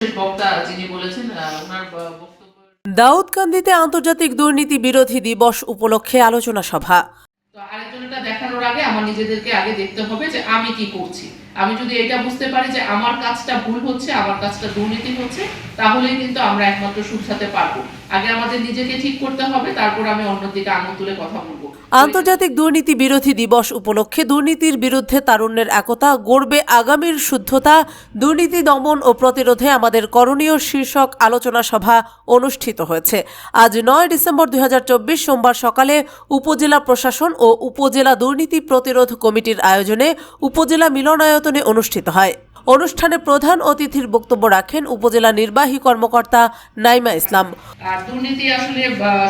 বক্তা যিনি বলেছেন ওনার দাউদকান্দিতে আন্তর্জাতিক দুর্নীতি বিরোধী দিবস উপলক্ষে আলোচনা সভা। আরেকজনটা দেখানোর আগে আমার নিজেদেরকে আগে দেখতে হবে যে আমি কি করছি। আমি যদি এটা বুঝতে পারি যে আমার কাজটা ভুল হচ্ছে, আমার কাজটা দুর্নীতি হচ্ছে, তাহলেই কিন্তু আমরা একমাত্র শুধরাতে পারব। আগে আমাদের নিজেকে ঠিক করতে হবে, তারপর আমি অন্যদিকে আঙুল তুলে কথা বলব। আন্তর্জাতিক দুর্নীতি বিরোধী দিবস উপলক্ষে দুর্নীতির বিরুদ্ধে তারুণ্যের একতা গড়বে আগামীর শুদ্ধতা। দুর্নীতি দমন ও প্রতিরোধে আমাদের করণীয় শীর্ষক আলোচনা সভা অনুষ্ঠিত হয়েছে। আজ নয় ডিসেম্বর দুই হাজার চব্বিশ সোমবার সকালে উপজেলা প্রশাসন ও উপজেলা দুর্নীতি প্রতিরোধ কমিটির আয়োজনে উপজেলা মিলনায়তনে অনুষ্ঠিত হয়। অনুষ্ঠানে প্রধান অতিথির বক্তব্য রাখেন উপজেলা নির্বাহী কর্মকর্তা নাইমা ইসলাম। দুর্নীতি আসলে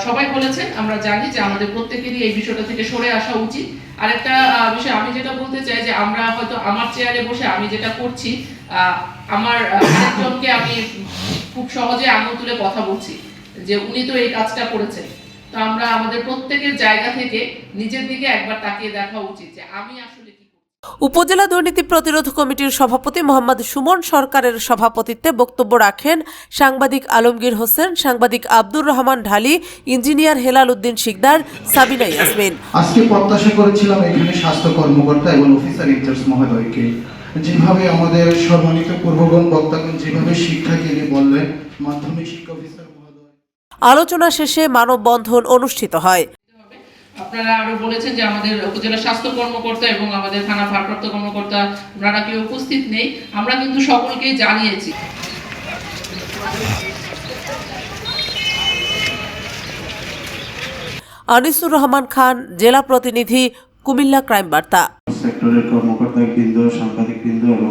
সবাই বলেছেন, আমরা জানি যে আমাদের প্রত্যেকেরই এই বিষয়টা থেকে সরে আসা উচিত। আরেকটা বিষয় আমি যেটা বলতে চাই যে আমরা হয়তো আমার চেয়ারে বসে আমি যেটা করছি আমার আরেকজনকে আমি খুব সহজে আঙুল তুলে কথা বলছি যে উনি তো এই কাজটা করেছেন। তো আমরা আমাদের প্রত্যেকের জায়গা থেকে নিজের দিকে একবার তাকিয়ে দেখা উচিত যে আমি আসলে উপজেলা দুর্নীতি প্রতিরোধ কমিটির সভাপতি মোহাম্মদ সুমন সরকারের সভাপতিত্বে বক্তব্য রাখেন সাংবাদিক আলমগীর হোসেন সাংবাদিক আব্দুর রহমান ঢালি ইঞ্জিনিয়ার হেলাল উদ্দিন শিকদার সাবিনা ইয়াসমিন। আজকে প্রত্যাশা করেছিলাম এখানে স্বাস্থ্য কর্মকর্তা এবং অফিসার ইনচার্জ মহোদয়কে। যেভাবে আমাদের সম্মানিত পূর্বগণ বক্তাগণ যেভাবে শিক্ষাকে নিয়ে বললেন মাধ্যমিক শিক্ষা অফিসার আলোচনা শেষে মানববন্ধন অনুষ্ঠিত হয়। আপনারা আরও বলেছেন যে আমাদের উপজেলা স্বাস্থ্য কর্মকর্তা এবং আমাদের থানা ভারপ্রাপ্ত কর্মকর্তা ওনারা কেউ উপস্থিত নেই। আমরা কিন্তু সকলকেই জানিয়েছি। আনিসুর রহমান খান জেলা প্রতিনিধি কুমিল্লা ক্রাইম বার্তা। সেক্টরের কর্মকর্তা বৃন্দ সাংবাদিক বৃন্দ এবং